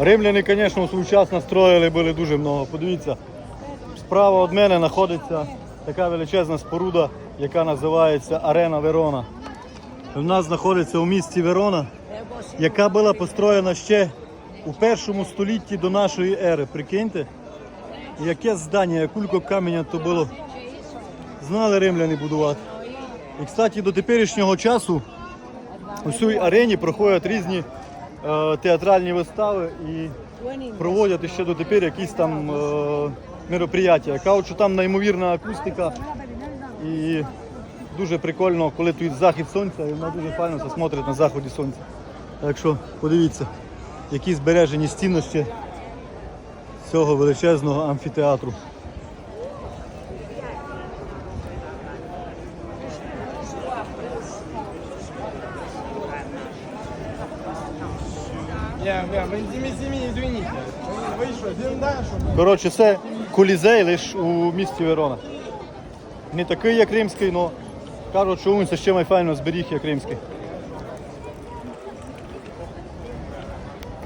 Римляни, звісно, у свій час настроїли були дуже много. Подивіться, справа від мене знаходиться така величезна споруда, яка називається Арена Верона. У нас знаходиться у місті Верона, яка була построєна ще у першому столітті до нашої ери. Прикиньте, яке здання, кулько каменя то було. Знали римляни будувати. І, кстати, до теперішнього часу у цій арені проходять різні е, театральні вистави і проводять ще дотепер якісь там е, мероприятия. Кажуть, що там неймовірна акустика і дуже прикольно, коли тут захід сонця, і воно дуже файно все смотрить на заході сонця. Так що подивіться, які збережені ще цього величезного амфітеатру. Коротше, це колізей лише у місті Верона. Не такий, як римський, але кажуть, що він ще майфайно зберіг, як римський.